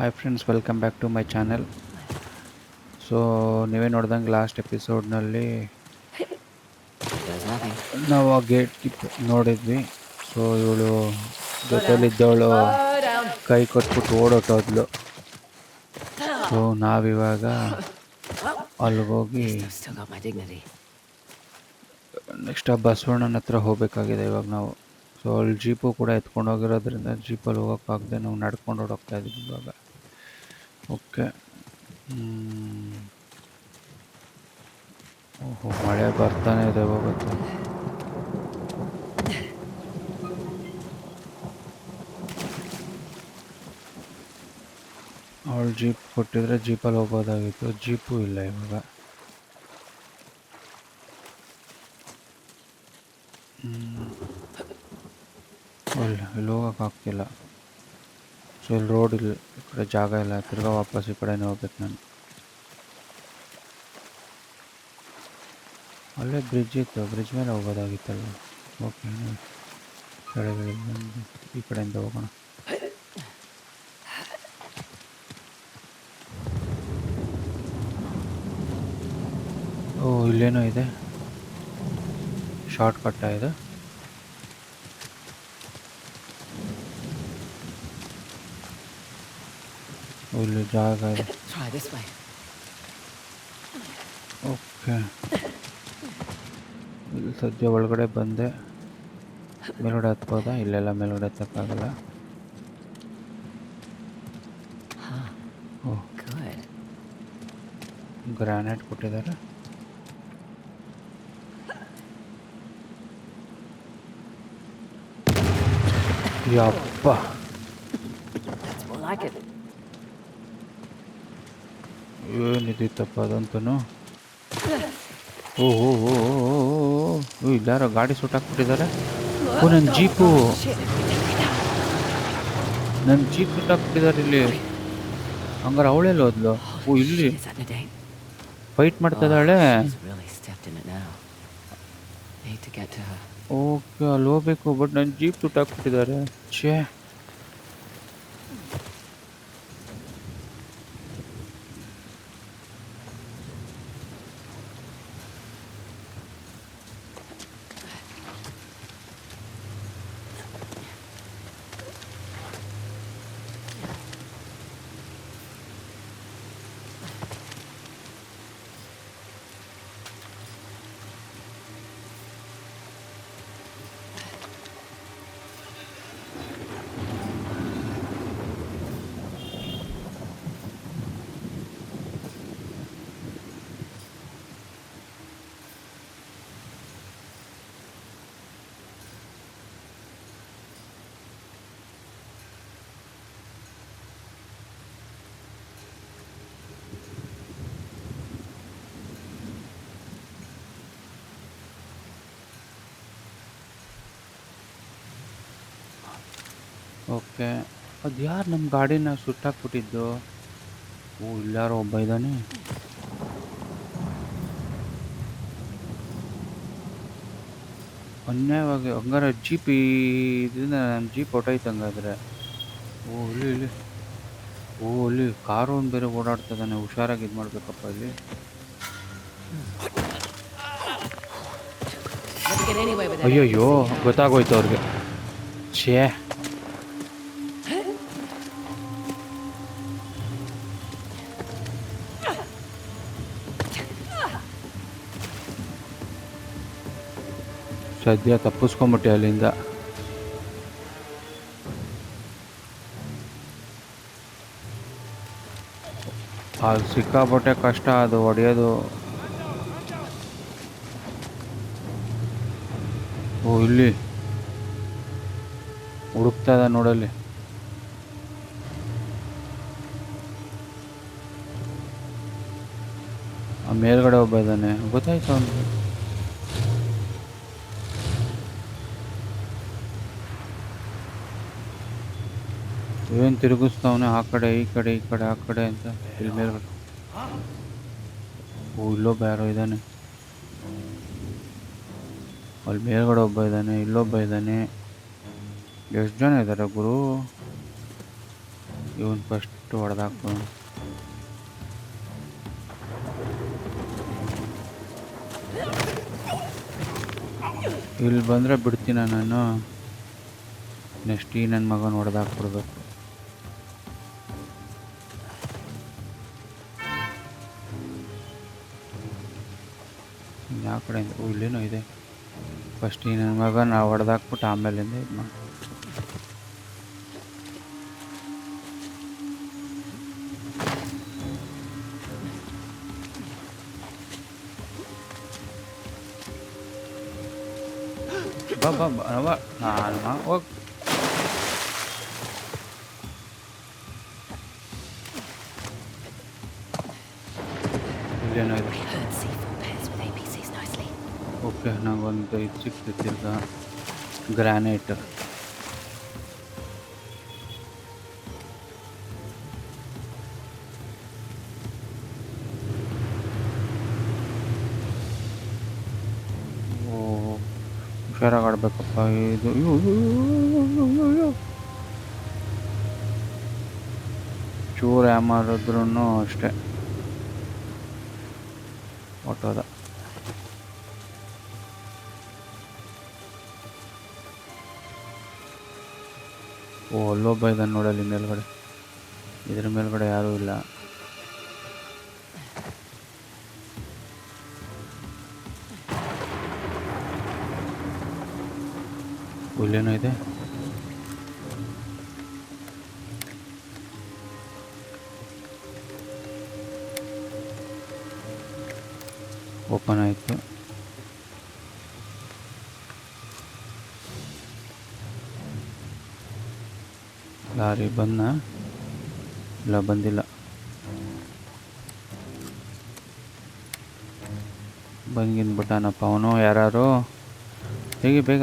Hi friends welcome back to my channel so ನೀವೇ ನೋಡ್ದಂಗೆ last ಎಪಿಸೋಡ್ನಲ್ಲಿ. ನಾವು ಆ ಗೇಟ್ ನೋಡಿದ್ವಿ ಸೊ ಇವಳು ಜೊತೆಲಿದ್ದವಳು ಕೈ ಕೊಟ್ಬಿಟ್ಟು ಓಡೋಟೋದ್ಲು ಸೊ ನಾವಿವಾಗ ಅಲ್ಲಿಗೋಗಿ. ನೆಕ್ಸ್ಟ್ ಆ ಬಸವಣ್ಣನ ಹತ್ರ ಹೋಗಬೇಕಾಗಿದೆ ಇವಾಗ ನಾವು ಸೊ ಅಲ್ಲಿ ಜೀಪು ಕೂಡ ಎತ್ಕೊಂಡು ಹೋಗಿರೋದ್ರಿಂದ ಜೀಪಲ್ಲಿ ಹೋಗೋಕ್ಕಾಗದೆ ನಾವು ನಡ್ಕೊಂಡು ಹೋಗ್ತಾ ಇದ್ದೀವಿ ಇವಾಗ ಓಕೆ ಓಹೋ ಮಳೆ ಬರ್ತಾನೆ ಇದೆ ಹೋಗುತ್ತೆ. ಅವಳು ಜೀಪ್ ಕೊಟ್ಟಿದ್ರೆ ಜೀಪಲ್ಲಿ ಹೋಗೋದಾಗಿತ್ತು. ಜೀಪು ಇಲ್ಲ ಇವಾಗ. ಒಳ್ಳೆ ಇಲ್ಲಿ ಹೋಗೋಕ್ಕಾಗ್ತಿಲ್ಲ. ಸೊ ಇಲ್ಲಿ ರೋಡ್ ಇಲ್ಲ ಈ ಕಡೆ ಜಾಗ ಇಲ್ಲ. ತಿರ್ಗಾ ವಾಪಸ್ ಈ ಕಡೆನೇ ಹೋಗ್ಬೇಕು ನಾನು. ಅಲ್ಲೇ ಬ್ರಿಡ್ಜ್ ಇತ್ತು. ಬ್ರಿಡ್ಜ್ ಮೇಲೆ ಹೋಗೋದಾಗಿತ್ತಲ್ಲ. ಓಕೆ ಕೆಳಗಡೆ ಈ ಕಡೆಯಿಂದ ಹೋಗೋಣ. ಓ, ಇಲ್ಲೇನೋ ಇದೆ. ಶಾರ್ಟ್ ಕಟ್ಟ ಇದೆ? ಓ, ಇಲ್ಲಿ ಜಾಗ ಇದೆ Try this way. ಓಕೆ ಇಲ್ಲಿ ಸದ್ಯ ಒಳಗಡೆ ಬಂದೆ ಮೇಲ್ಗಡೆ ಹತ್ಬೋದಾ ಇಲ್ಲೆಲ್ಲ ಮೇಲ್ಗಡೆ ಹತ್ತಕ್ಕಾಗಲ್ಲ Huh. ಓ Good. ಗ್ರಾನೈಟ್ ಕೊಟ್ಟಿದ್ದಾರೆ ಯಪ್ಪ That's more like it. ಏನಿದಿತ್ತಪ್ಪ ಅದಂತೂ ಓ ಓ ಓ ಇಲ್ಲಾರೋ ಗಾಡಿ ಸುಟ್ಟಾಕ್ಬಿಟ್ಟಿದ್ದಾರೆ ಓ ನನ್ನ ಜೀಪು. ನನ್ನ ಜೀಪ್ ಸುಟ್ಟಾಕ್ಬಿಟ್ಟಿದ್ದಾರೆ ಇಲ್ಲಿ. ಹಂಗಾರೆ ಅವಳೆಲ್ಲ ಹೋದ್ಲು? ಓ ಇಲ್ಲಿ? ಫೈಟ್ ಮಾಡ್ತಾ ಇದ್ದಾಳೆ. ಓಕೆ ಅಲ್ಲಿ ಹೋಗ್ಬೇಕು ಬಟ್ ನನ್ನ ಜೀಪ್ ಸುಟ್ಟಾಕ್ಬಿಟ್ಟಿದ್ದಾರೆ ಛೇ. ಓಕೆ. ಅದು ಯಾರು ನಮ್ಮ ಗಾಡಿನ ಸುಟ್ಟಾಕ್ಬಿಟ್ಟಿದ್ದು ಓ ಇಲ್ಲಾರೋ ಒಬ್ಬ ಇದ್ದಾನೆ ಅನ್ಯಾಯವಾಗಿ ಹಂಗಾರೆ ಜೀಪ್ ಇದರಿಂದ ನನ್ನ ಜೀಪ್ ಹೊಟ್ಟೈತೆ ಹಂಗಾದ್ರೆ ಓ ಇಲ್ಲಿ ಇಲ್ಲಿ. ಓ ಇಲ್ಲಿ ಕಾರು ಒಂದು ಬೇರೆ ಓಡಾಡ್ತದಾನೆ. ಹುಷಾರಾಗಿ ಇದು ಮಾಡಬೇಕಪ್ಪ ಇಲ್ಲಿ. ಅಯ್ಯಯ್ಯೋ ಗೊತ್ತಾಗೋಯ್ತು ಅವ್ರಿಗೆ. ಛೇ. ಸದ್ಯ ತಪ್ಪಿಸ್ಕೊಂಬಿಟ್ಟೆ ಅಲ್ಲಿಂದ. ಅದು ಸಿಕ್ಕಾಪಟ್ಟೆ ಕಷ್ಟ ಅದು ಹೊಡೆಯೋದು. ಓ, ಇಲ್ಲಿ. ಹುಡುಕ್ತಾ ಇದೆ ನೋಡಲ್ಲಿ ಆ ಮೇಲ್ಗಡೆ ಒಬ್ಬ ಇದ್ದಾನೆ. ಗೊತ್ತಾಯ್ತು ಅವನಿಗೆ? ಏನು ತಿರುಗಿಸ್ತಾವನೆ ಆ ಕಡೆ, ಈ ಕಡೆ ಈ ಕಡೆ, ಆ ಕಡೆ ಅಂತ ಇಲ್ಲಿ ಬ್ಯಾರೋ ಓ ಇಲ್ಲೊಬ್ಬ ಯಾರೋ ಇದ್ದಾನೆ. ಅಲ್ಲಿ ಮೇಲ್ಗಡೆ ಒಬ್ಬ ಇದ್ದಾನೆ, ಇಲ್ಲೊಬ್ಬ ಇದ್ದಾನೆ. ಎಷ್ಟು ಜನ ಇದ್ದಾರೆ ಗುರು? ಇವನ್ ಫಸ್ಟ್ ಹೊಡೆದಾಕು. ಇಲ್ಲಿ ಬಂದರೆ ಬಿಡ್ತೀನ ನಾನು. ನೆಕ್ಸ್ಟ್ ಈ ನನ್ನ ಮಗನ ಹೊಡೆದಾಕ್ಬಿಡ್ಬೇಕು ಫಸ್ಟ್ ಈ ನನ್ನ ಮಗ ನಾವು ಹೊಡೆದಾಕ್ಬಿಟ್ಟು ಆಮೇಲಿಂದ ಇದು ಮಾಡಿ ಬಾ ಬಾ ಬಾ ಬಾ ನಾನು ಮಾ- ಹೋಗ್ ಇಲ್ಲೇನೋ ಇದೆ ಓಕೆ ನಂಗೊಂದು ಇದು ಸಿಕ್ತೈತಿ ತಿರ್ಗಾ ಗ್ರಾನೈಟ್ ಹುಷಾರಾಗಿ ಆಡ್ಬೇಕಪ್ಪ ಇದು. ಚೂರು ಯಾಮಾರಿದ್ರೂ ಅಷ್ಟೇ. ಹೊಟ್ಟೋದ ಓ ಅಲ್ಲೊಬ್ಬ ಇದ್ದಾನೆ ನೋಡಲ್ಲಿ ಮೇಲ್ಗಡೆ. ಇದ್ರ ಮೇಲ್ಗಡೆ ಯಾರೂ ಇಲ್ಲ. ಇಲ್ಲೇನೋ ಇದೆ. ಓಪನ್ ಆಯಿತು. ಲಾರಿ ಬಂದ ಇಲ್ಲ, ಬಂದಿಲ್ಲ. ಬಂಗಿನ್ ಬಿಟ್ಟಾನಪ್ಪ ಅವನು ಯಾರು ಹೇಗೆ ಬೇಗ.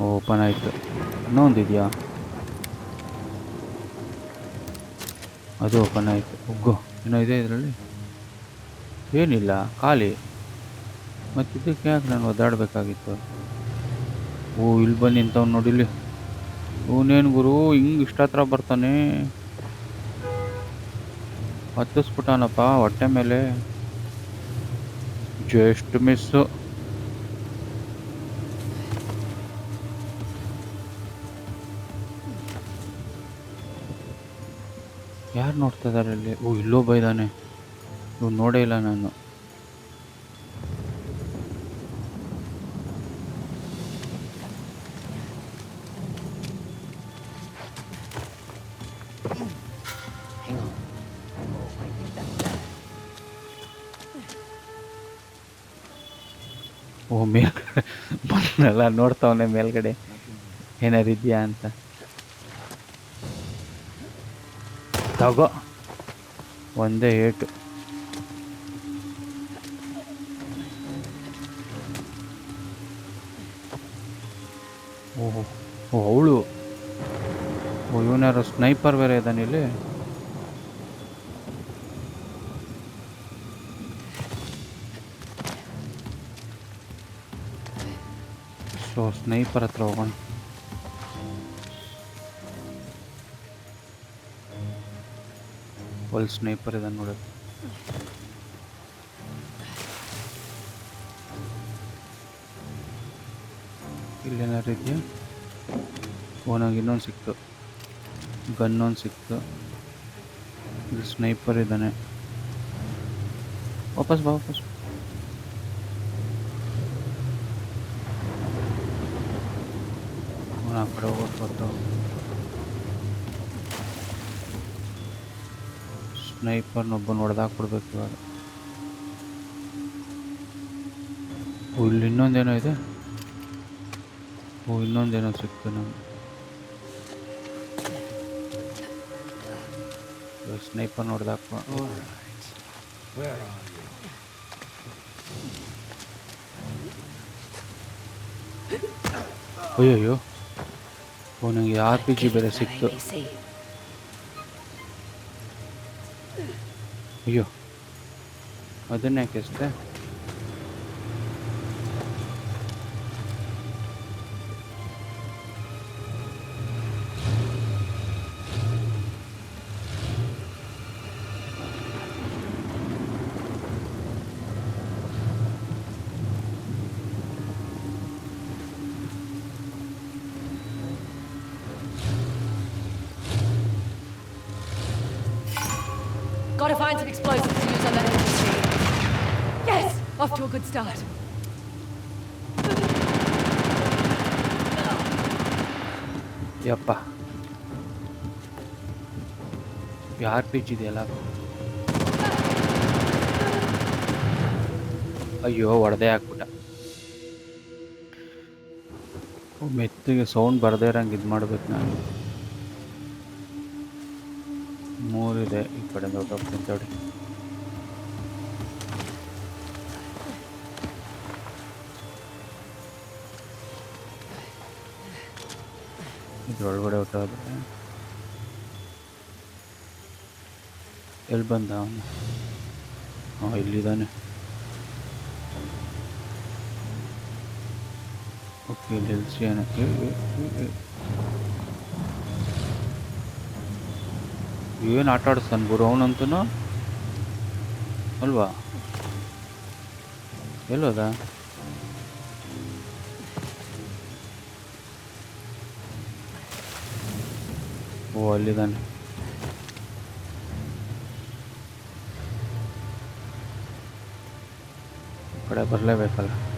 ಓಪನ್ ಆಯಿತು. ಇದೆಯಾ ಅದು ಓಪನ್ ಆಯಿತು. ಉಗ್ಗು. ಏನೋ ಇದೆ ಇದರಲ್ಲಿ? ಏನಿಲ್ಲ, ಖಾಲಿ. ಮತ್ತು ಇದಕ್ಕೆ ಯಾಕೆ ನಾನು ಒದ್ದಾಡಬೇಕಾಗಿತ್ತು? ಓ, ಇಲ್ಲಿ ಬಂದು ನಿಂತವ್ನು ನೋಡಿಲ್ಲಿ. ಇವನೇನು ಗುರು, ಹಿಂಗೆ ಇಷ್ಟ ಹತ್ರ ಬರ್ತಾನೆ. ಹತ್ತಿಸ್ಬಿಟ್ಟಾನಪ್ಪ ಹೊಟ್ಟೆ ಮೇಲೆ. ಜಸ್ಟ್ ಮಿಸ್ಸು ಯಾರು ನೋಡ್ತಾ ಇದ್ದಾರೆ ಇಲ್ಲಿ ಓ, ಇಲ್ಲೋ ಬೈದಾನೆ. ಇವ್ ನೋಡೇ ಇಲ್ಲ ನಾನು. ಬಂದಲ್ಲ ನೋಡ್ತಾವನೆ ಮೇಲ್ಗಡೆ. ಏನಾರು ಇದೆಯಾ ಅಂತ. ತಗೋ. ಒಂದೇ ಏಟು. ಓಹೋ ಓ ಅವಳು. ಓ ಇವನಾರು ಸ್ನೈಪರ್ ಬೇರೆ ಇದ್ದಾನೆ ಇಲ್ಲಿ. ಸ್ನೈಪರ್ ಹತ್ರ ಹೋಗೋಣ. ಒಲ್ ಸ್ನೈಪರ್ ಇದೆ ನೋಡಿ. ಇಲ್ಲೇನಾರು ಇದೆಯಾ? ಓನಾಗಿ ನಂಗೆ ಇನ್ನೊಂದು ಸಿಕ್ತು. ಗನ್ ಒಂದು ಸಿಕ್ತು. ಇಲ್ಲಿ ಸ್ನೈಪರ್ ಇದ್ದಾನೆ ವಾಪಸ್ ಬಾ, ವಾಪಸ್ ಬಾ. ಅವ್ನು ಆ ಕೊಡ್ಬೇಕು ಸ್ನೈಪರ್ನೊಬ್ಬನ ಇವಾಗ. ಓ ಇಲ್ಲಿ ಇನ್ನೊಂದೇನೋ ಇದೆ? ಓ ಇನ್ನೊಂದೇನೋ ಸಿಕ್ತು ನಮ್ಗೆ. ಸ್ನೈಪರ್ ಹೊಡೆದಾಕ್ಬ Where are you? ಅಯ್ಯಯ್ಯೋ ಓ ನನಗೆ ಆರ್ ಪಿ ಜಿ ಬೇರೆ Capable ಸಿಕ್ತು APC. ಅಯ್ಯೋ ಅದನ್ನ ಯಾಕೆ Gotta find some explosives to use on that machine. Yes! Off to a good start. ಯಪ್ಪ ಯಾರ್ ಪಿಚ್ ಇದೆಯಲ್ಲ ಅಯ್ಯೋ ಹೊಡೆದೇ ಹಾಕ್ಬಿಟ್ಟ ಮೆತ್ತಿಗೆ ಸೌಂಡ್ ಬರದೇ ಇರಂಗೆ ಇದು ಮಾಡ್ಬೇಕು ನಾನು ಮೂರಿದೆ ಈ ಕಡೆ ದೊಡ್ಡ ತಡಿ ಇದ್ರೊಳಗಡೆ ಹೊಟ್ಟೋದ್ರೆ ಎಲ್ಲಿ ಬಂದ ಅವನು ಹಾಂ ಇಲ್ಲಿದ್ದಾನೆ ಓಕೆ ಇಲ್ಲಿ ನಿಲ್ಸಿಯಾನೆ ಏನು ಆಟ ಆಡಿಸ್ತಾನೆ ಗುರು? ಅವನಂತೂ ಅಲ್ವಾ? ಎಲ್ಲೋದ? ಓ ಅಲ್ಲಿದ್ದಾನೆ. ಕಡೆ ಬರಲೇಬೇಕಲ್ಲ.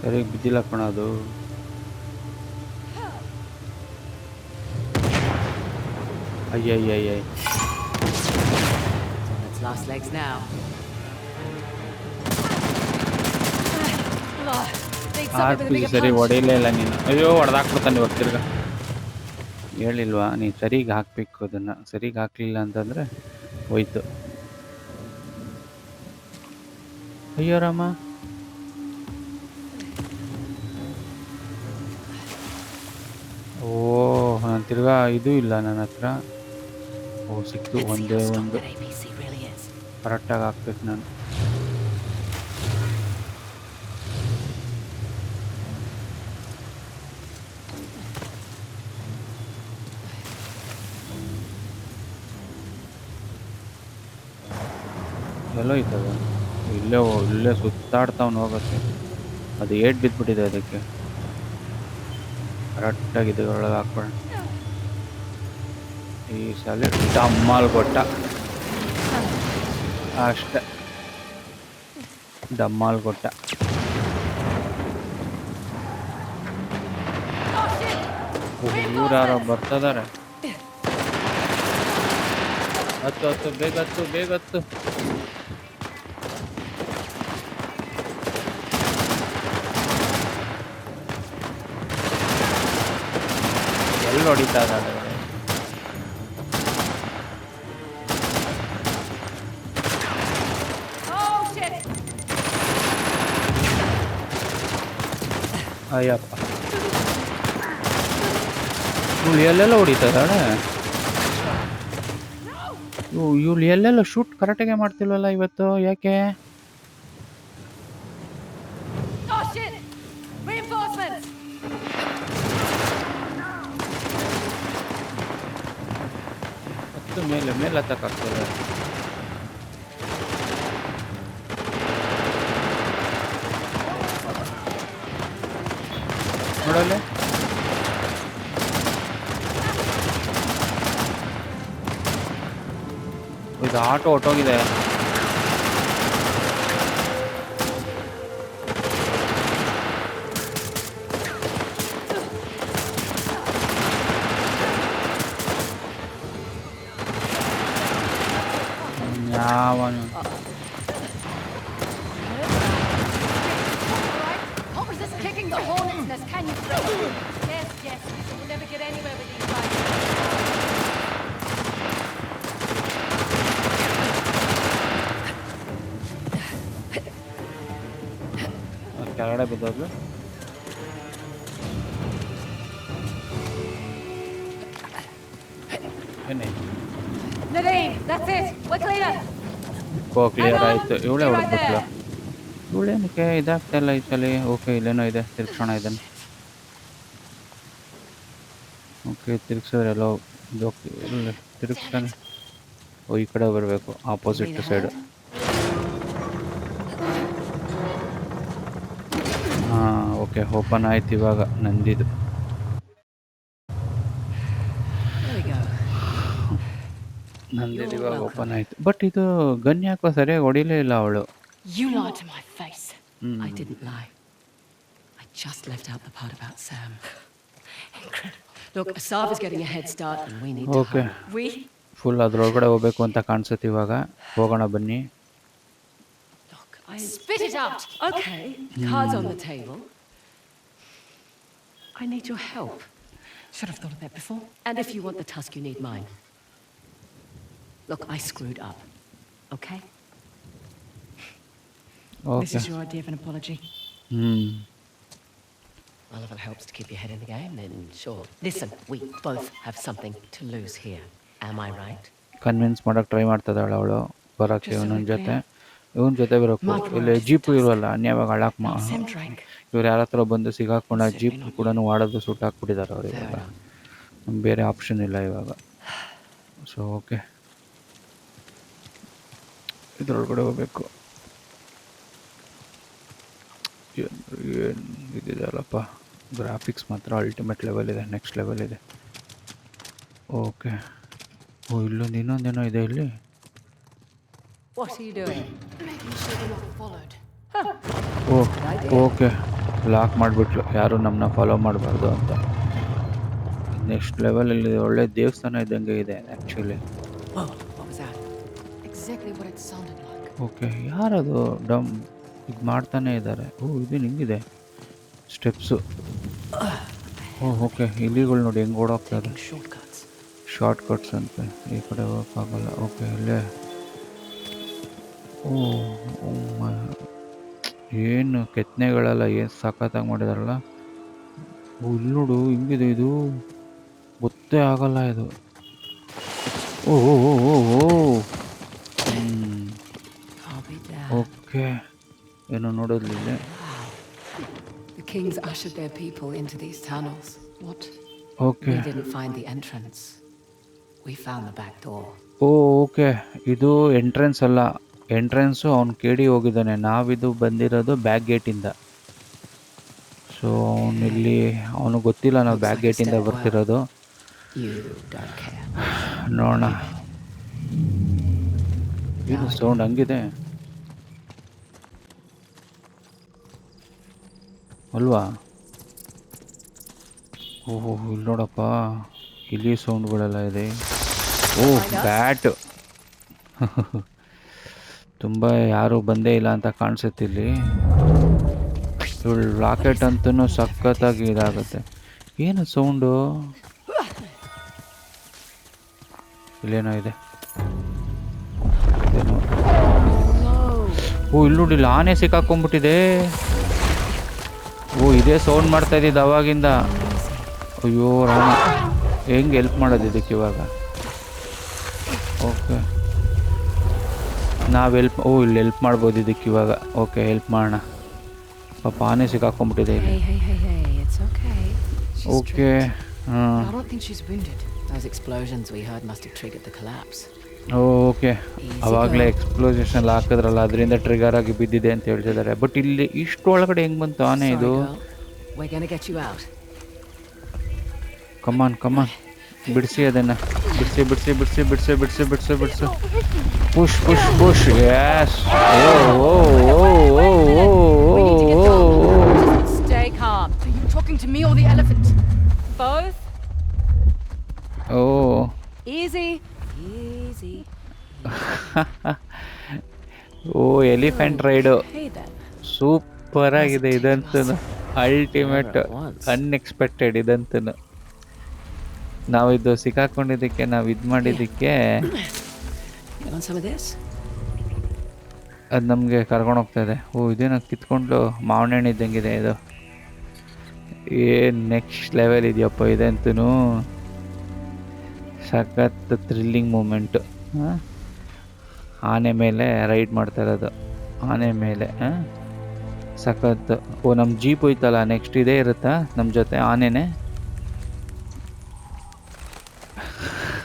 ಸರಿ ಬಿದ್ದಿಲ್ಲ ಕಣ ಅದು. ಅಯ್ಯಯ್ಯಯ್ಯ legs now. ಆರ್ ಪಿ ಸರಿ ಹೊಡೆಯಲೇ ಹೊಡಿಲೇ ಇಲ್ಲ ನೀನು. ಅಯ್ಯೋ ಹೊಡೆದಾಕ್ಬಿಡ್ತಾನೆ ಇವಾಗ ತಿರ್ಗ. ಹೇಳಿಲ್ವಾ ನೀನು ಸರಿಗೆ ಹಾಕ್ಬೇಕು ಅದನ್ನು. ಸರಿಗೆ ಹಾಕ್ಲಿಲ್ಲ ಅಂತಂದರೆ ಹೋಯ್ತು. ಅಯ್ಯೋ ರಾಮ. ತಿರ್ಗಾ ಇದು ಇಲ್ಲ ನನ್ನ ಹತ್ರ. ಓ ಸಿಕ್ತು ಒಂದೇ ಒಂದು. ಕರೆಕ್ಟಾಗಿ ಹಾಕ್ಬೇಕು ನಾನು. ಎಲ್ಲೋ ಇತ್ತದ ಇಲ್ಲೇ ಹೋ- ಇಲ್ಲೇ ಸುತ್ತಾಡ್ತಾವ್ನು ಹೋಗುತ್ತೆ ಅದು ಏಟ್ ಬಿದ್ದುಬಿಟ್ಟಿದೆ ಅದಕ್ಕೆ. ಕರೆಕ್ಟಾಗಿ ಇದರೊಳಗೆ ಹಾಕ್ಬೇಡ. ಈ ಸಲ ಡಮ್ಮಲ್ ಕೊಟ್ಟ ಅಷ್ಟೆ. ಡಮ್ಮಾಲ್ ಕೊಟ್ಟ ಊರಾರ ಬರ್ತದಾರೆ ಹತ್ತು ಹತ್ತು, ಬೇಗ ಹತ್ತು ಬೇಗ ಹತ್ತು. ಎಲ್ಲಿ ಹೊಡಿತಾ ಇದ್ದಾರೆ ಅಯ್ಯಪ್ಪ. ಇವಳು ಎಲ್ಲೆಲ್ಲ ಹೊಡಿತಾಳೆ ಇವಳು ಎಲ್ಲೆಲ್ಲ ಶೂಟ್ ಕರೆಕ್ಟಾಗೆ ಮಾಡ್ತಿಲ್ವಲ್ಲ ಇವತ್ತು? ಯಾಕೆ! ಹತ್ತು ಮೇಲೆ ಮೇಲೆ ಹತ್ತಕ್ಕಾಗ್ತದೆ ನೋಡಲೆ ಇದು ಆಟೋ ಹೊಟ್ಟೋಗಿದೆ ಯಾವನು What was this kicking the hornet's nest? Can you throw it? Yes, yes. We'll never get anywhere with these guys. ಅದ್ ಕೆಳಗಡೆ ಬಿದ್ದೋದ್ಲು ಏನಾಯ್ತು Nadine, that's it. We're clear. Co clear Hang on. ಆಯ್ತು ಇವಳೇ Stay ಇವಳೇನಕ್ಕೆ ಇದಾಗ್ತಾ ಇಲ್ಲ ಈ ಸಲ? ಓಕೆ ಇಲ್ಲೇನೋ ಇದೆ, ತಿರ್ಗ್ಸೋಣ ಇದನ್ನು. ಓಕೆ ತಿರ್ಗ್ಸಿದ್ರೆ ಎಲ್ಲೋ ತಿರ್ಗಿಸ್ತಾನೆ ಓ, ಈ ಕಡೆ ಬರಬೇಕು ಆಪೋಸಿಟ್ ಸೈಡ್ ಹಾಂ ಓಕೆ ಓಪನ್ ಆಯ್ತು ಇವಾಗ, ನಂದಿದು. ನಂದಿದು ಇವಾಗ ಓಪನ್ ಆಯ್ತು. ಬಟ್ ಇದು ಗನ್ ಯಾಕೋ ಸರಿಯಾಗಿ ಹೊಡಿಲೇ ಇಲ್ಲ ಅವಳು. You lied to my face. Hmm. I didn't lie. I just left out the part about Sam. Incredible. Look, Asava's getting a head start and we need to Okay. hurry. We? Full ಅದ್ರೊಳಗಡೆ ಹೋಗ್ಬೇಕು ಅಂತ ಕಾಣಿಸುತ್ತೆ ಇವಾಗ ಹೋಗೋಣ ಬನ್ನಿ Look, I... Spit it out! Okay, cards on the table. I need your help. Should have thought of that before. And if you want the tusk, you need mine. Look, I screwed up. Okay? This is your idea of an apology? Hmm. Well, if it helps to keep your head in the game, then sure. Listen, we both have something to lose here. Am I right? Convince ಮಾಡೋಕೆ try ಮಾಡ್ತಿದ್ದಾಳೆ ಅವಳು ಬರೋಕ್ಕೆ ಇವನ ಜೊತೆ. ಇವನ ಜೊತೆ ಬರೋಕು ಇಲ್ಲಿ jeep is ಇರುವಲ್ಲ ಅನ್ಯವಾಗ ಹಾಳಾಕ್ ಮಾ. ಇವ್ರು ಯಾರ ಹತ್ರ ಬಂದು ಸಿಗಾಕೊಂಡು Sipping ಜೀಪ್ ಕೂಡ ವಾಡೋದು ಸುಟ್ಟು ಹಾಕ್ಬಿಟ್ಟಿದ್ದಾರೆ ಅವ್ರು ಇವಾಗ ಬೇರೆ ಆಪ್ಷನ್ ಇಲ್ಲ ಇವಾಗ ಸೊ ಓಕೆ ಇದ್ರೊಳಗಡೆ ಹೋಗ್ಬೇಕು ಏನು ಇದಿದೆಯಲ್ಲಪ್ಪ ಇದಿದೆ ಗ್ರಾಫಿಕ್ಸ್ ಮಾತ್ರ ಅಲ್ಟಿಮೇಟ್ ಲೆವೆಲ್ ಇದೆ ನೆಕ್ಸ್ಟ್ ಲೆವೆಲ್ ಇದೆ. ಓಕೆ ಓ ಇಲ್ಲೊಂದು ಇನ್ನೊಂದೇನೋ ಇದೆ ಇಲ್ಲಿ? ಓ ಓಕೆ ಲಾಕ್ ಮಾಡಿಬಿಟ್ಲು. ಯಾರು ನಮ್ಮನ್ನ ಫಾಲೋ ಮಾಡಬಾರ್ದು ಅಂತ. ನೆಕ್ಸ್ಟ್ ಲೆವೆಲಲ್ಲಿ ಒಳ್ಳೆ ದೇವಸ್ಥಾನ ಇದ್ದಂಗೆ ಇದೆ ಆ್ಯಕ್ಚುಲಿ. ಓಕೆ ಯಾರದು? ಡಮ್ ಇದು ಮಾಡ್ತಾನೆ ಇದ್ದಾರೆ. ಓ ಇದು ಹಿಂಗಿದೆ ಸ್ಟೆಪ್ಸು ಓ ಓಕೆ ಇಲಿಗಳು ನೋಡಿ ಹೆಂಗೆ ಓಡೋಗ್ತಾರೆ. ಶಾರ್ಟ್ ಕಟ್ಸ್ ಅಂತೆ. ಈ ಕಡೆ ಹೋಗೋಕ್ಕಾಗಲ್ಲ ಓಕೆ ಇಲ್ಲೇ. ಓ ಏನು ಕೆತ್ತನೆಗಳೆಲ್ಲ ಏನು ಸಖತ್ತಾಗಿ ಮಾಡಿದಾರಲ್ಲ. ಓ ಇಲ್ಲಿ ನೋಡು ಹಿಂಗಿದೆ ಇದು. ಗೊತ್ತೇ ಆಗಲ್ಲ ಇದು. ಓ ಓ ಓ ಓ ಓ. ಓಕೆ ಏನೋ ನೋಡೋದಿಲ್ಲ The kings ushered their people into these tunnels. What? Okay We didn't find the entrance. We found the back door. ಓ ಓಕೆ ಇದು ಎಂಟ್ರೆನ್ಸ್ ಅಲ್ಲ ಎಂಟ್ರೆನ್ಸು ಅವ್ನು ಕೇಳಿ ಹೋಗಿದ್ದಾನೆ ನಾವಿದು ಬಂದಿರೋದು ಬ್ಯಾಕ್ ಗೇಟಿಂದ ಸೊ ಅವನಿಲ್ಲಿ ಅವನು ಗೊತ್ತಿಲ್ಲ ನಾವು ಬ್ಯಾಕ್ ಗೇಟಿಂದ ಬರ್ತಿರೋದು You don't ನೋಡೋಣ ಏನು ಸೌಂಡ್ ಹಂಗಿದೆ ಅಲ್ವಾ? ಓಹೋ ಇಲ್ಲಿ ನೋಡಪ್ಪ. ಇಲ್ಲಿ ಸೌಂಡ್ಗಳೆಲ್ಲ ಇದೆ. ಓ ಬ್ಯಾಟ್ ತುಂಬ ಯಾರು ಬಂದೇ ಇಲ್ಲ ಅಂತ ಕಾಣಿಸುತ್ತೆ ಇಲ್ಲಿ. ಇವಳು ರಾಕೆಟ್ ಅಂತೂ ಸಖತ್ತಾಗಿ ಇದಾಗುತ್ತೆ. ಏನು ಸೌಂಡು ಇಲ್ಲೇನೋ ಇದೆ. ಇದೇನೋ ಓ ಇಲ್ಲಿ ನೋಡಿಲ್ಲ ಇಲ್ಲಿ ಆನೆ ಸಿಕ್ಕಾಕೊಂಡ್ಬಿಟ್ಟಿದೆ. ಓ ಇದೇ ಸೌಂಡ್ ಮಾಡ್ತಾ ಇದ್ದಿದ್ದು ಅವಾಗಿಂದ. ಅಯ್ಯೋ ರಾಮ. ಹೆಂಗೆ ಹೆಲ್ಪ್ ಮಾಡೋದು ಇದಕ್ಕೆ ಇವಾಗ? ಓಕೆ ನಾವು ಹೆಲ್ಪ್ ಓ ಇಲ್ಲಿ ಹೆಲ್ಪ್ ಮಾಡ್ಬೋದು ಇದಕ್ಕೆ ಇವಾಗ. ಓಕೆ ಹೆಲ್ಪ್ ಮಾಡೋಣ. ಪಾಪ ಆನೆ ಸಿಕ್ಕಾಕೊಂಡ್ಬಿಟ್ಟಿದೆ ಓಕೆ. ಹಾಂ. ಓಕೆ. ಅವಾಗಲೇ ಎಕ್ಸ್ಪ್ಲೋಸೇಷನ್ ಹಾಕಿದ್ರಲ್ಲ ಅದರಿಂದ ಟ್ರಿಗರ್ ಆಗಿ ಬಿದ್ದಿದೆ ಅಂತ ಹೇಳ್ತಿದ್ದಾರೆ. ಬಟ್ ಇಲ್ಲಿ ಇಷ್ಟು ಒಳಗಡೆ ಹೆಂಗೆ ಬಂತು ಆನೆ ಇದು? ಕಮಾನ್ ಕಮಾನ್ ಬಿಡಿಸಿ ಅದನ್ನ. ಬಿಡಿಸಿ ಬಿಡಿಸಿ ಬಿಡಿಸಿ ಬಿಡಿಸಿ ಬಿಡಿಸಿ ಬಿಡಿಸಿ ಬಿಡಿಸಿ. ಪುಷ್ ಪುಷ್ ಪುಷ್ ಯಾಸ್ ಓ ಓ ಓ ಓ ಓ ಓ ಎಲಿಫೆಂಟ್ ರೈಡು. Hey ಸೂಪರ್ ಆಗಿದೆ ಇದಂತೂ. ಅಲ್ಟಿಮೇಟ್. ಅನ್ಎಕ್ಸ್ಪೆಕ್ಟೆಡ್ ಇದಂತೂ. ನಾವು ಇದು ಸಿಕ್ಕಾಕೊಂಡಿದ್ದಕ್ಕೆ ನಾವು ಇದು ಮಾಡಿದ್ದಕ್ಕೆ ಅದು ನಮಗೆ ಕರ್ಕೊಂಡು ಹೋಗ್ತಾ ಇದೆ. ಓ ಇದೇನೋ ಕಿತ್ಕೊಂಡು ಮಾವಿನ ಹಣ್ಣು ಇದ್ದಂಗಿದೆ ಇದು. ಏನು ನೆಕ್ಸ್ಟ್ ಲೆವೆಲ್ ಇದೆಯಪ್ಪ ಇದಂತೂ. ಸಖತ್ ಥ್ರಿಲ್ಲಿಂಗ್ ಮೂಮೆಂಟು ಆನೆ ಮೇಲೆ ರೈಡ್ ಮಾಡ್ತಾ ಇರೋದು. ಆನೆ ಮೇಲೆ ಸಖತ್ ಓ ನಮ್ಮ ಜೀಪ್ ಹೋಯ್ತಲ್ಲ ನೆಕ್ಸ್ಟ್ ಇದೇ ಇರುತ್ತಾ? ನಮ್ಮ ಜೊತೆ ಆನೆನೇ?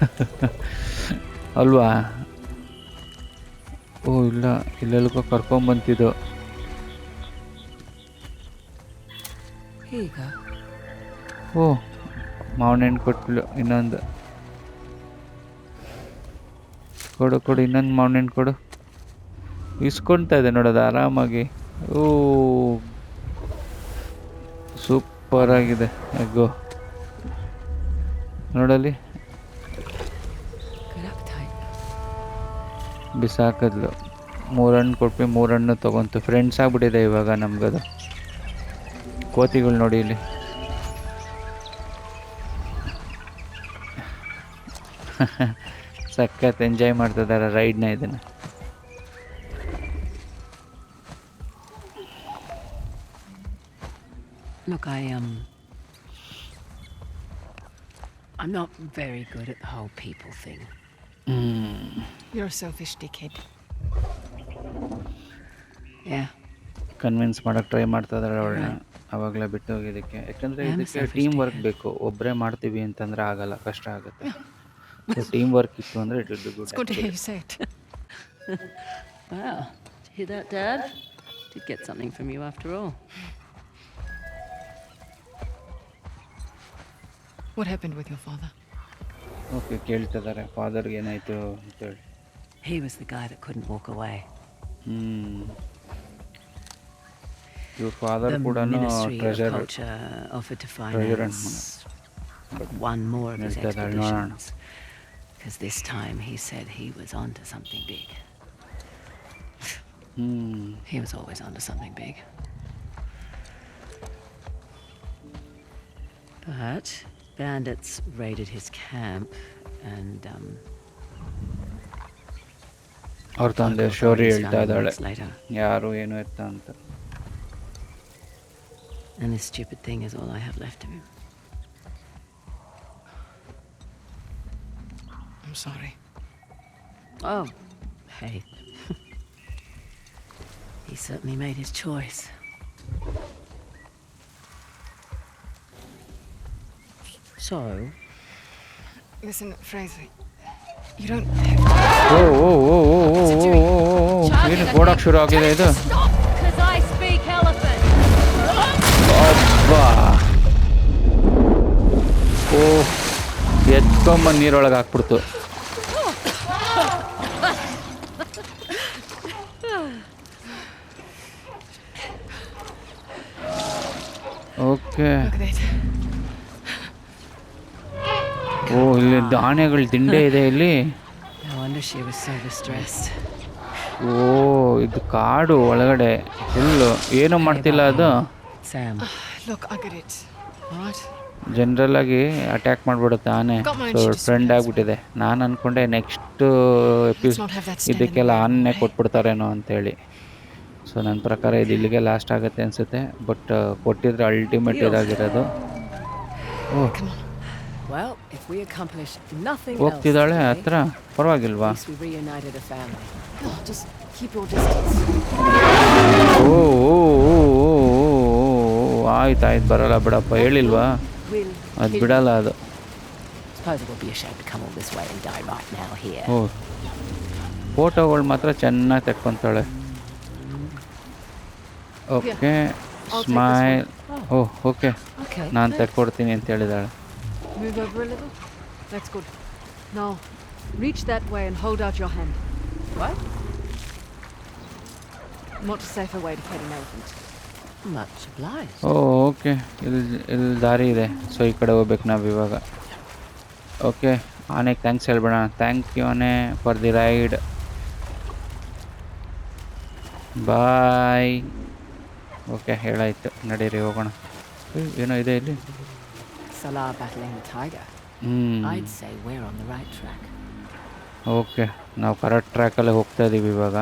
ಅಲ್ವಾ? ಓ ಇಲ್ಲ ಇಲ್ಲೆಲ್ಗೋ ಕರ್ಕೊಂಬಂತಿದ್ದು ಓ ಮಾವಿನ ಹಣ್ಣು ಕೊಟ್ಬಿಡು ಇನ್ನೊಂದು. ಕೊಡು ಕೊಡು, ಇನ್ನೊಂದು ಮಾವಿನ ಕೊಡು. ಇಸ್ಕೊಳ್ತಾ ಇದೆ ನೋಡೋದು ಆರಾಮಾಗಿ. ಓ ಸೂಪರ್ ಆಗಿದೆ. ಎಗ್ಗು ನೋಡಲಿ ಬಿಸಾಕಿದ್ಲು. ಮೂರು ಹಣ್ಣು ಕೊಟ್ಟು ಮೂರು ಹಣ್ಣು ತೊಗೊಂತು. ಫ್ರೆಂಡ್ಸ್ ಆಗ್ಬಿಟ್ಟಿದೆ ಇವಾಗ ನಮ್ಗದು. ಕೋತಿಗಳು ನೋಡಿ ಇಲ್ಲಿ. ಸಖತ್ ಎಂಜಾಯ್ ಮಾಡ್ತಿದ್ದಾರೆ ರೈಡ್ನ ಇದನ್ನು. Look, I um. I'm not very good at the whole people thing. You're a selfish dickhead. Yeah. Convince ಮಾಡೋಕ್ಕೆ ಟ್ರೈ ಮಾಡ್ತಾ ಇದ್ದಾರೆ ಅವಳನ್ನ ಅವಾಗಲೇ ಬಿಟ್ಟು ಹೋಗಿದ್ದಕ್ಕೆ. ಯಾಕಂದರೆ ಇದಕ್ಕೆ ಟೀಮ್ ವರ್ಕ್ ಬೇಕು. ಒಬ್ಬರೇ ಮಾಡ್ತೀವಿ ಅಂತಂದರೆ ಆಗಲ್ಲ. ಕಷ್ಟ ಆಗುತ್ತೆ. ಟೀಮ್ ವರ್ಕ್ ಇತ್ತು ಅಂದರೆ it will be It's good to hear good you say it. Wow. Did you hear that, Dad? Did get something from you after all. What happened with your father? Okay ಕೇಳ್ತಿದ್ದಾರೆ ಫಾದರ್ಗೆ ಏನಾಯಿತು ಅಂತೇಳಿ He was the guy that couldn't walk away. ಹ್ಞೂ ಇವ್ರ father the ಕೂಡ Ministry of treasure Culture offered to treasurer and finance one more of his ಹೇಳ್ತಾ ಇದ್ದಾಳೆ, ನೋಡೋಣ. expeditions. Because this time he said he was onto something big. ಹ್ಞೂ He was always onto something big. But bandits raided his camp and um, ಅವ್ರ ತಂದೆ Argo ಶೌರ್ಯ bodies ಹೇಳ್ತಾ found ಇದ್ದಾಳೆ weeks later. ಯಾರು ಏನು ಎತ್ತ ಅಂತ And this stupid thing is all I have left of him. I'm sorry. Oh, hey. he certainly made his choice. So? Listen, Fraser, you don't... Have... Whoa, whoa, whoa, whoa, whoa, whoa, whoa, whoa. 얘는 뭐라 그러게 되든. ಎತ್ಕೊಂಬಂದು ನೀರೊಳಗೆ ಹಾಕ್ಬಿಡ್ತು. Okay. ಓ ಇಲ್ಲಿ ಆನೆಗಳ ದಿಂಡೆ ಇದೆ ಇಲ್ಲಿ. ಓ ಇದು ಕಾಡು ಒಳಗಡೆ. ಫುಲ್ಲು ಏನು ಮಾಡ್ತಿಲ್ಲ ಅದು? ಜನರಲ್ಲಾಗಿ ಅಟ್ಯಾಕ್ ಮಾಡಿಬಿಡುತ್ತೆ ಆನೆ. ಸೊ ಫ್ರೆಂಡ್ ಆಗಿಬಿಟ್ಟಿದೆ. ನಾನು ಅಂದ್ಕೊಂಡೆ ನೆಕ್ಸ್ಟ್ ಎಪಿಸೋಡ್ ಇದಕ್ಕೆಲ್ಲ ಆನೆ ಕೊಟ್ಬಿಡ್ತಾರೇನೋ ಅಂತೇಳಿ. ಸೊ ನನ್ನ ಪ್ರಕಾರ ಇದು ಇಲ್ಲಿಗೆ ಲಾಸ್ಟ್ ಆಗುತ್ತೆ ಅನಿಸುತ್ತೆ. ಬಟ್ uh, ಕೊಟ್ಟಿದ್ರೆ ಅಲ್ಟಿಮೇಟ್ ಇದಾಗಿರೋದು. ಹೋಗ್ತಿದ್ದಾಳೆ ಹತ್ರ? ಪರವಾಗಿಲ್ವಾ? ಓ ಆಯ್ತು ಆಯ್ತು ಬರಲ್ಲ ಬಿಡಪ್ಪ ಹೇಳಿಲ್ವಾ? ಅದು ಬಿಡಲ್ಲ ಅದು. ಓ ಫೋಟೋಗಳು ಮಾತ್ರ ಚೆನ್ನಾಗಿ ತೆಕ್ಕೊಂತಾಳೆ ಓಕೆ ಸ್ಮೈಲ್ ಓ ಓಕೆ ನಾನು ತೆಕ್ಕೊಡ್ತೀನಿ ಅಂತ ಹೇಳಿದಾಳೆ Move over a little. That's good. Now, reach that way and hold out your hand. What? Not a safer way to pet an elephant. ಓ ಓಕೆ. ಇಲ್ಲಿ ಇಲ್ಲಿ ದಾರಿ ಇದೆ. ಸೊ ಈ ಕಡೆ ಹೋಗ್ಬೇಕು ನಾವು ಇವಾಗ. ಓಕೆ. ಆನೆಗೆ ಥ್ಯಾಂಕ್ಸ್ ಹೇಳ್ಬೇಡ ಥ್ಯಾಂಕ್ ಯು ಆನೆ for the ride bye okay ಹೇಳಾಯ್ತು. ನಡೀರಿ ಹೋಗೋಣ. ಏನೋ ಇದೆ ಇಲ್ಲಿ. ಓಕೆ. ನಾವು ಕರೆಕ್ಟ್ ಟ್ರ್ಯಾಕಲ್ಲೇ ಹೋಗ್ತಾ ಇದ್ದೀವಿ ಇವಾಗ.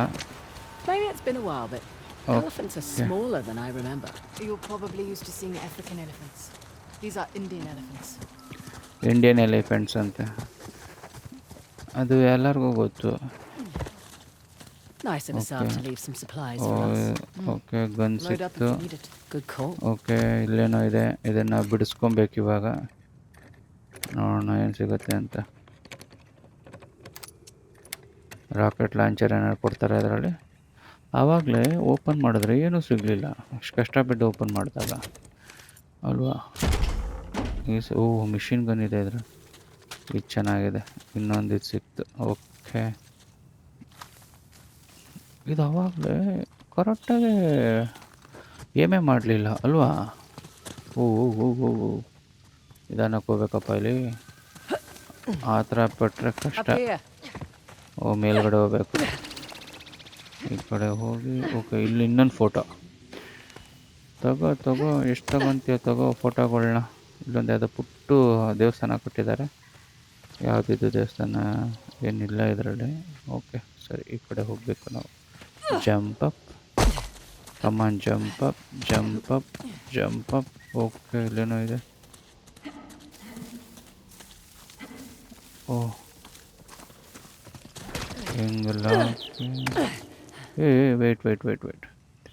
Oh, elephants are yeah. smaller than I remember. You're probably used to seeing African elephants. These are Indian elephants. Indian elephants ಅಂತ ಅದು ಎಲ್ಲರಿಗೂ ಗೊತ್ತು Nice of to leave some supplies ಓ for ಓಕೆ ಗನ್ ಸಿಕ್ತು. Okay ಇಲ್ಲೇನೋ ಇದೆ ಇದನ್ನು ಬಿಡಿಸ್ಕೊಬೇಕು ಇವಾಗ ನೋಡೋಣ ಏನು ಸಿಗುತ್ತೆ ಅಂತ ರಾಕೆಟ್ ಲಾಂಚರ್ ಏನಾದ್ರು ಕೊಡ್ತಾರೆ ಅದರಲ್ಲಿ ಆವಾಗಲೇ ಓಪನ್ ಮಾಡಿದ್ರೆ ಏನೂ ಸಿಗಲಿಲ್ಲ. ಅಷ್ಟು ಕಷ್ಟಪಟ್ಟು ಓಪನ್ ಮಾಡಿದಾಗ. ಅಲ್ವಾ? ಈ ಸ ಓ ಮಿಷಿನ್ ಗನ್ ಇದೆ ಇದ್ರ. ಇದು ಚೆನ್ನಾಗಿದೆ. ಇನ್ನೊಂದು ಇದು ಸಿಕ್ತು. ಓಕೆ. ಇದು ಆವಾಗಲೇ ಕರೆಕ್ಟಾಗಿ ಏಮೇ ಮಾಡಲಿಲ್ಲ. ಅಲ್ವಾ? ಓ ಓ ಓ ಓ ಇದನ್ನ ನಿಧಾನಕ್ಕೆ ಹೋಗ್ಬೇಕಪ್ಪ ಇಲ್ಲಿ. ಆ ಥರ ಪಟ್ಟರೆ ಕಷ್ಟ. ಓ ಮೇಲ್ಗಡೆ ಹೋಗ್ಬೇಕು. ಈ ಕಡೆ ಹೋಗಿ ಓಕೆ ಇಲ್ಲಿ ಇನ್ನೊಂದು ಫೋಟೋ ತಗೋ ತಗೋ, ಎಷ್ಟು ತಗೊಂತೀಯ ತಗೋ ಫೋಟೋಗಳನ್ನ ಇಲ್ಲೊಂದು ಯಾವುದೋ ಪುಟ್ಟು ದೇವಸ್ಥಾನ ಕೊಟ್ಟಿದ್ದಾರೆ. ಯಾವುದಿದು ದೇವಸ್ಥಾನ? ಏನಿಲ್ಲ ಇದರಲ್ಲಿ. ಓಕೆ ಸರಿ, ಈ ಕಡೆ ಹೋಗಬೇಕು ನಾವು. Jump up come on jump up jump up jump up okay ಇಲ್ಲೇನೋ ಇದೆ. ಓ. ಹಿಂಗೆಲ್ಲ? ಏ ವೇಟ್ ವೆಯ್ಟ್ ವೆಯ್ಟ್ ವೆಯ್ಟ್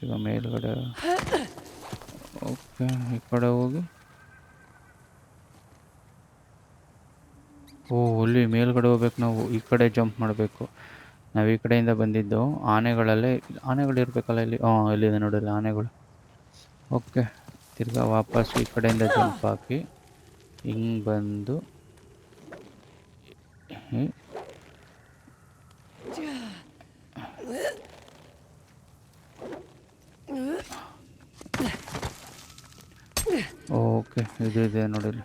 ಈಗ ಮೇಲ್ಗಡೆ. ಓಕೆ ಈ ಕಡೆ ಹೋಗಿ. ಓ, ಅಲ್ಲಿ ಮೇಲ್ಗಡೆ ಹೋಗ್ಬೇಕು ನಾವು. ಈ ಕಡೆ ಜಂಪ್ ಮಾಡಬೇಕು. ನಾವು ಈ ಕಡೆಯಿಂದ ಬಂದಿದ್ದು ಆನೆಗಳಲ್ಲೇ. ಆನೆಗಳು ಇರಬೇಕಲ್ಲ ಇಲ್ಲಿ? ಹಾಂ, ಇಲ್ಲಿದೆ ನೋಡಿಲ್ಲ ಆನೆಗಳು. ಓಕೆ ತಿರ್ಗಾ ವಾಪಸ್ ಈ ಕಡೆಯಿಂದ ಜಂಪ್ ಹಾಕಿ. ಹಿಂಗೆ ಬಂದು. ಓಕೆ, ಇದು, ಇದೆ, ನೋಡಿ.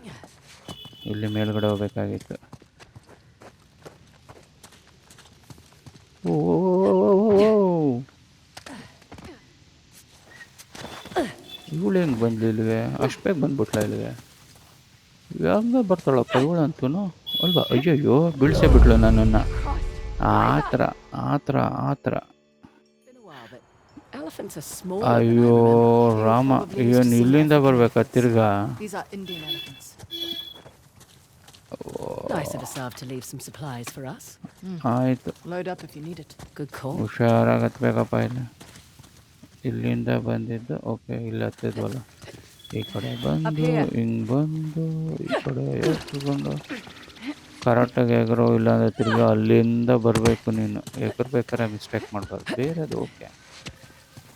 ಇಲ್ಲಿ ಮೇಲ್ಗಡೆ ಹೋಗ್ಬೇಕಾಗಿತ್ತು. ಓ ಇವಳು ಹೆಂಗೆ ಬಂದ್ಲಿ ಇಲ್ವೇ ಅಷ್ಟೇ ಬಂದ್ಬಿಟ್ಲ ಇಲ್ಲಿಗೆ? ಯಾವಾಗ ಬರ್ತಾಳಪ್ಪ, ಇವಳು ಅಂತೂ ಅಲ್ವಾ? ಅಯ್ಯಯ್ಯೋ ಬಿಡಿಸೇ ಬಿಟ್ಲು ನನ್ನನ್ನು. ಆ ಥರ ಆ ಥರ ಆ ಥರ. ಅಯ್ಯೋ ರಾಮ ಏನು ಇಲ್ಲಿಂದ ಬರ್ಬೇಕಾ ತಿರ್ಗಾ. ಆಯಿತು. Load up if you need it. Good call. ಹುಷಾರಾಗತ್ ಬೇಕಪ್ಪ ಇಲ್ಲಿ ಇಲ್ಲಿಂದ ಬಂದಿದ್ದು ಓಕೆ ಇಲ್ಲಿ ಹತ್ತಿದ್ವಲ್ಲ. ಈ ಕಡೆ ಬಂದು ಹಿಂಗೆ ಬಂದು ಈ ಕಡೆ ಎತ್ಕೊಂಡು. ಕರೆಕ್ಟಾಗಿ ಎಗರೋ ಇಲ್ಲಾಂದ್ರೆ ತಿರ್ಗಿ ಅಲ್ಲಿಂದ ಬರಬೇಕು ನೀನು. ಎಗರ್ಬೇಕಾದ್ರೆ ಮಿಸ್ಟೇಕ್ ಮಾಡಬಾರ್ದು. ಬೇರೆದು ಓಕೆ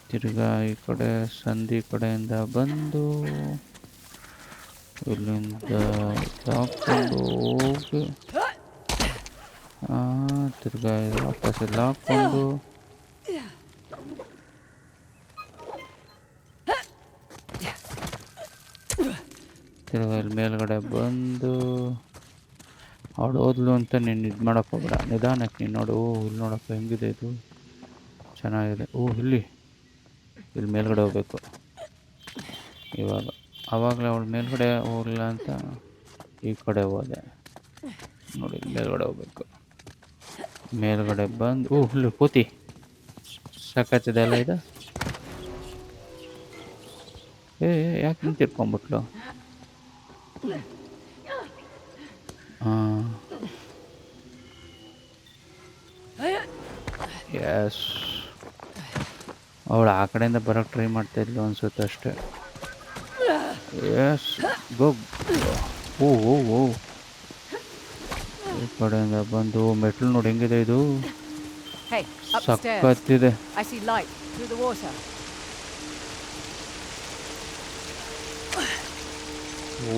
ತಿರ್ಗಾ ಈ ಕಡೆ, ಸಂಧಿ ಕಡೆಯಿಂದ ಬಂದು ಇಲ್ಲಿಂದ ಹಾಕ್ಕೊಂಡು ಹೋಗಿ ತಿರ್ಗಾ ವಾಪಸ್ ಇಲ್ಲಿ ಹಾಕ್ಕೊಂಡು ತಿರ್ಗಾ ಇಲ್ಲಿ ಮೇಲ್ಗಡೆ ಬಂದು ಅವಳು ಹೋದ್ಲು ಅಂತ ನೀನು ಇದು ಮಾಡೋಕ್ಕೆ ಹೋಗ್ಬೇಡ. ನಿಧಾನಕ್ಕೆ ನೀನು ನೋಡು. ಓ, ಇಲ್ಲಿ ನೋಡಪ್ಪ, ಹೆಂಗಿದೆ ಇದು? ಚೆನ್ನಾಗಿದೆ. ಓ, ಇಲ್ಲಿ. ಇಲ್ಲಿ ಮೇಲ್ಗಡೆ ಹೋಗ್ಬೇಕು. ಇವಾಗ ಆವಾಗಲೇ ಅವಳು ಮೇಲ್ಗಡೆ ಹೋಗಲಿಲ್ಲ ಅಂತ ಈ ಕಡೆ ಹೋದೆ. ನೋಡಿ, ಮೇಲ್ಗಡೆ ಹೋಗ್ಬೇಕು. ಮೇಲ್ಗಡೆ ಬಂದು, ಓ, ಇಲ್ಲಿ ಕೂತಿ ಸಾಕಾಗ್ತದೆ ಅಲ್ಲ ಇದು? ಏ ಯಾಕೆ ನಿಂತಿರ್ಕೊಂಬಿಟ್ಲು? ಹಾಂ. ಎಸ್ ಅವಳು ಆ ಕಡೆಯಿಂದ ಬರೋಕ್ಕೆ ಟ್ರೈ ಮಾಡ್ತಾ ಇದ್ಲು ಅನ್ಸುತ್ತೆ ಅಷ್ಟೇ. ಎಸ್ ಗೋ ಓ ಓ ಓ. ಈ ಕಡೆಯಿಂದ ಬಂದು ಮೆಟ್ಲು ನೋಡಿ ಹೆಂಗಿದೆ ಇದು? ಸಕ್ಕತ್ತಿದೆ.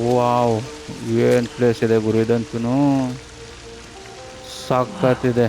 ವಾವ್ ಏನು ಪ್ಲೇಸ್ ಇದೆ ಗುರು ಇದಂತೂ? ಸಖತ್ತಿದೆ.